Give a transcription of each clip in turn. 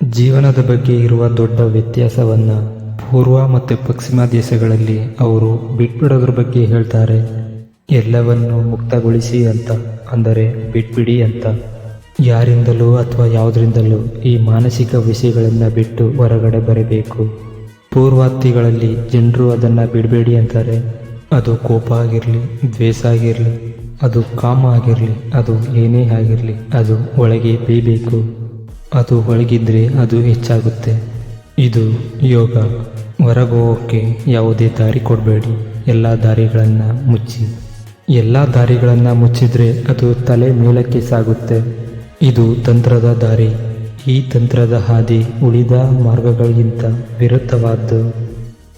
ಜೀವನದ ಬಗ್ಗೆ ಇರುವ ದೊಡ್ಡ ವ್ಯತ್ಯಾಸವನ್ನು ಪೂರ್ವ ಮತ್ತು ಪಶ್ಚಿಮ ದೇಶಗಳಲ್ಲಿ ಅವರು ಬಿಟ್ಬಿಡೋದ್ರ ಬಗ್ಗೆ ಹೇಳ್ತಾರೆ. ಎಲ್ಲವನ್ನು ಮುಕ್ತಗೊಳಿಸಿ ಅಂತ, ಅಂದರೆ ಬಿಟ್ಬಿಡಿ ಅಂತ. ಯಾರಿಂದಲೂ ಅಥವಾ ಯಾವುದರಿಂದಲೂ ಈ ಮಾನಸಿಕ ವಿಷಯಗಳನ್ನು ಬಿಟ್ಟು ಹೊರಗಡೆ ಬರಬೇಕು. ಪೂರ್ವಾತಿಗಳಲ್ಲಿ ಜನರು ಅದನ್ನು ಬಿಡಬೇಡಿ ಅಂತಾರೆ. ಅದು ಕೋಪ ಆಗಿರಲಿ, ದ್ವೇಷ ಆಗಿರಲಿ, ಅದು ಕಾಮ ಆಗಿರಲಿ, ಅದು ಏನೇ ಆಗಿರಲಿ, ಅದು ಒಳಗೆ ಬೇಯಬೇಕು ಅದು ಒಳಗಿದ್ರೆ ಅದು ಹೆಚ್ಚಾಗುತ್ತೆ. ಇದು ಯೋಗ. ಹೊರಗೋಗೋಕ್ಕೆ ಯಾವುದೇ ದಾರಿ ಕೊಡಬೇಡಿ. ಎಲ್ಲ ದಾರಿಗಳನ್ನು ಮುಚ್ಚಿ. ಎಲ್ಲ ದಾರಿಗಳನ್ನು ಮುಚ್ಚಿದ್ರೆ ಅದು ತಲೆ ಮೇಲಕ್ಕೆ ಸಾಗುತ್ತೆ. ಇದು ತಂತ್ರದ ದಾರಿ. ಈ ತಂತ್ರದ ಹಾದಿ ಉಳಿದ ಮಾರ್ಗಗಳಿಗಿಂತ ವಿರುದ್ಧವಾದ್ದು.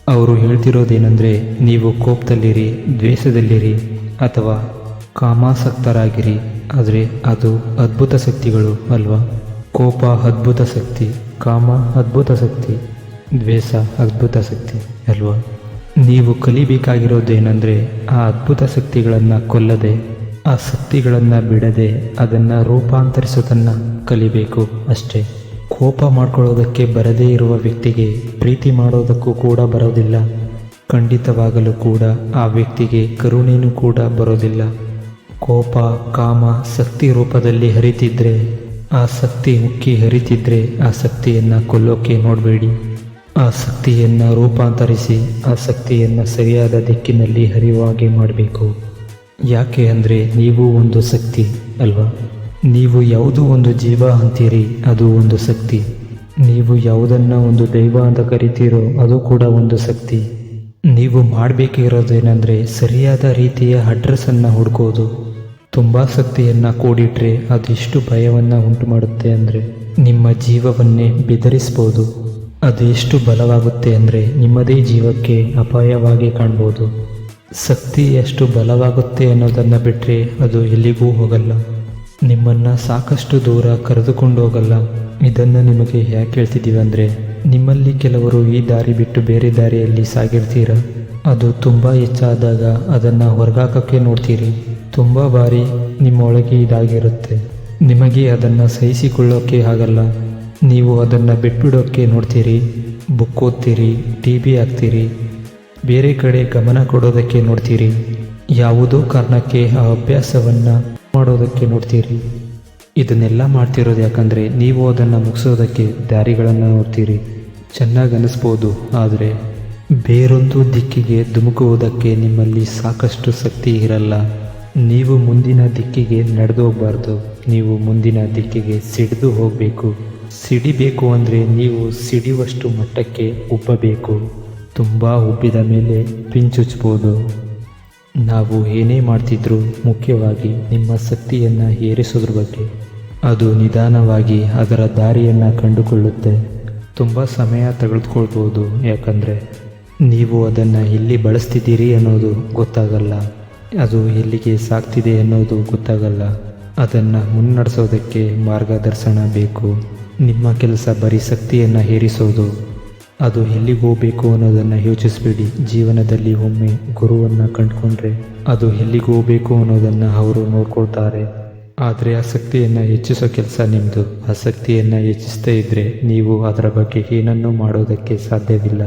ಅವರು ಹೇಳ್ತಿರೋದೇನೆಂದರೆ, ನೀವು ಕೋಪದಲ್ಲಿರಿ, ದ್ವೇಷದಲ್ಲಿರಿ ಅಥವಾ ಕಾಮಾಸಕ್ತರಾಗಿರಿ. ಆದರೆ ಅದು ಅದ್ಭುತ ಶಕ್ತಿಗಳು ಅಲ್ವಾ? ಕೋಪ ಅದ್ಭುತ ಶಕ್ತಿ, ಕಾಮ ಅದ್ಭುತ ಶಕ್ತಿ, ದ್ವೇಷ ಅದ್ಭುತ ಶಕ್ತಿ ಅಲ್ವಾ? ನೀವು ಕಲಿಬೇಕಾಗಿರೋದೇನೆಂದರೆ ಆ ಅದ್ಭುತ ಶಕ್ತಿಗಳನ್ನು ಕೊಲ್ಲದೆ, ಆ ಶಕ್ತಿಗಳನ್ನು ಬಿಡದೆ ಅದನ್ನು ರೂಪಾಂತರಿಸೋದನ್ನು ಕಲಿಬೇಕು ಅಷ್ಟೇ. ಕೋಪ ಮಾಡ್ಕೊಳ್ಳೋದಕ್ಕೆ ಬರದೇ ಇರುವ ವ್ಯಕ್ತಿಗೆ, ಪ್ರೀತಿ ಮಾಡೋದಕ್ಕೂ ಕೂಡ ಬರೋದಿಲ್ಲ. ಖಂಡಿತವಾಗಲೂ ಕೂಡ ಆ ವ್ಯಕ್ತಿಗೆ ಕರುಣೆಯೂ ಕೂಡ ಬರೋದಿಲ್ಲ. ಕೋಪ, ಕಾಮ, ಶಕ್ತಿ ರೂಪದಲ್ಲಿ ಹರಿತಿದ್ರೆ ಆ ಶಕ್ತಿ ಉಕ್ಕಿ ಹರಿತಿದ್ರೆ ಆ ಶಕ್ತಿಯನ್ನು ಕೊಲ್ಲೋಕೆ ನೋಡಬೇಡಿ. ಆ ಶಕ್ತಿಯನ್ನು ರೂಪಾಂತರಿಸಿ ಆ ಶಕ್ತಿಯನ್ನು ಸರಿಯಾದ ದಿಕ್ಕಿನಲ್ಲಿ ಹರಿಯುವಾಗೆ ಮಾಡಬೇಕು. ಯಾಕೆ ಅಂದರೆ ನೀವು ಒಂದು ಶಕ್ತಿ ಅಲ್ವಾ? ನೀವು ಯಾವುದೋ ಒಂದು ಜೀವ ಅಂತೀರಿ, ಅದು ಒಂದು ಶಕ್ತಿ. ನೀವು ಯಾವುದನ್ನು ಒಂದು ದೈವ ಅಂತ ಕರಿತೀರೋ, ಅದು ಕೂಡ ಒಂದು ಶಕ್ತಿ. ನೀವು ಮಾಡಬೇಕಿರೋದೇನೆಂದರೆ ಸರಿಯಾದ ರೀತಿಯ ಅಡ್ರೆಸ್ಸನ್ನು ಹುಡುಕೋದು. ತುಂಬ ಶಕ್ತಿಯನ್ನು ಕೂಡಿಟ್ರೆ ಅದೆಷ್ಟು ಭಯವನ್ನು ಉಂಟು ಮಾಡುತ್ತೆ ಅಂದರೆ ನಿಮ್ಮ ಜೀವವನ್ನೇ ಬೆದರಿಸ್ಬೋದು. ಅದು ಎಷ್ಟು ಬಲವಾಗುತ್ತೆ ಅಂದರೆ ನಿಮ್ಮದೇ ಜೀವಕ್ಕೆ ಅಪಾಯವಾಗಿ ಕಾಣ್ಬೋದು. ಶಕ್ತಿ ಎಷ್ಟು ಬಲವಾಗುತ್ತೆ ಅನ್ನೋದನ್ನು ಬಿಟ್ಟರೆ ಅದು ಎಲ್ಲಿಗೂ ಹೋಗಲ್ಲ. ನಿಮ್ಮನ್ನು ಸಾಕಷ್ಟು ದೂರ ಕರೆದುಕೊಂಡು ಹೋಗಲ್ಲ. ಇದನ್ನು ನಿಮಗೆ ಯಾಕೆ ಹೇಳ್ತಿದ್ದೀವಿ ಅಂದ್ರೆ, ನಿಮ್ಮಲ್ಲಿ ಕೆಲವರು ಈ ದಾರಿ ಬಿಟ್ಟು ಬೇರೆ ದಾರಿಯಲ್ಲಿ ಸಾಗಿರ್ತೀರ? ಅದು ತುಂಬ ಹೆಚ್ಚಾದಾಗ ಅದನ್ನು ಹೊರಗಾಕೋಕ್ಕೆ ನೋಡ್ತೀರಿ. ತುಂಬ ಬಾರಿ ನಿಮ್ಮೊಳಗೆ ಇದಾಗಿರುತ್ತೆ. ನಿಮಗೆ ಅದನ್ನು ಸಹಿಸಿಕೊಳ್ಳೋಕ್ಕೆ ಆಗಲ್ಲ. ನೀವು ಅದನ್ನು ಬಿಟ್ಬಿಡೋಕ್ಕೆ ನೋಡ್ತೀರಿ ಬುಕ್ ಓದ್ತೀರಿ ಟಿ ವಿ ಹಾಕ್ತೀರಿ, ಬೇರೆ ಕಡೆ ಗಮನ ಕೊಡೋದಕ್ಕೆ ನೋಡ್ತೀರಿ, ಯಾವುದೋ ಕಾರಣಕ್ಕೆ ಆ ಅಭ್ಯಾಸವನ್ನು ಮಾಡೋದಕ್ಕೆ ನೋಡ್ತೀರಿ. ಇದನ್ನೆಲ್ಲ ಮಾಡ್ತಿರೋದು ಯಾಕಂದರೆ ನೀವು ಅದನ್ನು ಮುಗಿಸೋದಕ್ಕೆ ದಾರಿಗಳನ್ನು ನೋಡ್ತೀರಿ. ಚೆನ್ನಾಗಿ ಅನಿಸ್ಬೋದು, ಆದರೆ ಬೇರೊಂದು ದಿಕ್ಕಿಗೆ ಧುಮುಕುವುದಕ್ಕೆ ನಿಮ್ಮಲ್ಲಿ ಸಾಕಷ್ಟು ಶಕ್ತಿ ಇರಲ್ಲ. ನೀವು ಮುಂದಿನ ದಿಕ್ಕಿಗೆ ನಡೆದು ಹೋಗಬಾರ್ದು. ನೀವು ಮುಂದಿನ ದಿಕ್ಕಿಗೆ ಸಿಡಿದು ಹೋಗಬೇಕು. ಸಿಡಿಬೇಕು ಅಂದರೆ ನೀವು ಸಿಡಿಯುವಷ್ಟು ಮಟ್ಟಕ್ಕೆ ಉಬ್ಬಬೇಕು. ತುಂಬ ಉಬ್ಬಿದ ಮೇಲೆ ಪಿಂಚುಚ್ಬೋದು. ನಾವು ಏನೇ ಮಾಡ್ತಿದ್ರೂ ಮುಖ್ಯವಾಗಿ ನಿಮ್ಮ ಶಕ್ತಿಯನ್ನು ಏರಿಸೋದ್ರ ಬಗ್ಗೆ. ಅದು ನಿಧಾನವಾಗಿ ಅದರ ದಾರಿಯನ್ನು ಕಂಡುಕೊಳ್ಳುತ್ತೆ. ತುಂಬ ಸಮಯ ತೆಗೆದುಕೊಳ್ಬೋದು. ಯಾಕಂದರೆ ನೀವು ಅದನ್ನು ಎಲ್ಲಿ ಬಳಸ್ತಿದ್ದೀರಿ ಅನ್ನೋದು ಗೊತ್ತಾಗಲ್ಲ. ಅದು ಎಲ್ಲಿಗೆ ಸಾಕ್ತಿದೆ ಅನ್ನೋದು ಗೊತ್ತಾಗಲ್ಲ. ಅದನ್ನು ಮುನ್ನಡೆಸೋದಕ್ಕೆ ಮಾರ್ಗದರ್ಶನ ಬೇಕು. ನಿಮ್ಮ ಕೆಲಸ ಬರೀ ಶಕ್ತಿಯನ್ನು ಹೇರಿಸೋದು. ಅದು ಎಲ್ಲಿಗೆ ಹೋಗಬೇಕು ಅನ್ನೋದನ್ನು ಯೋಚಿಸಬೇಡಿ. ಜೀವನದಲ್ಲಿ ಒಮ್ಮೆ ಗುರುವನ್ನು ಕಂಡುಕೊಂಡ್ರೆ ಅದು ಎಲ್ಲಿಗೆ ಹೋಗಬೇಕು ಅನ್ನೋದನ್ನು ಅವರು ನೋಡ್ಕೊಳ್ತಾರೆ. ಆದರೆ ಆ ಶಕ್ತಿಯನ್ನು ಹೆಚ್ಚಿಸೋ ಕೆಲಸ ನಿಮ್ಮದು ಆ ಶಕ್ತಿಯನ್ನು ಹೆಚ್ಚಿಸ್ತಾ ಇದ್ದರೆ ನೀವು ಅದರ ಬಗ್ಗೆ ಏನನ್ನೂ ಮಾಡೋದಕ್ಕೆ ಸಾಧ್ಯವಿಲ್ಲ.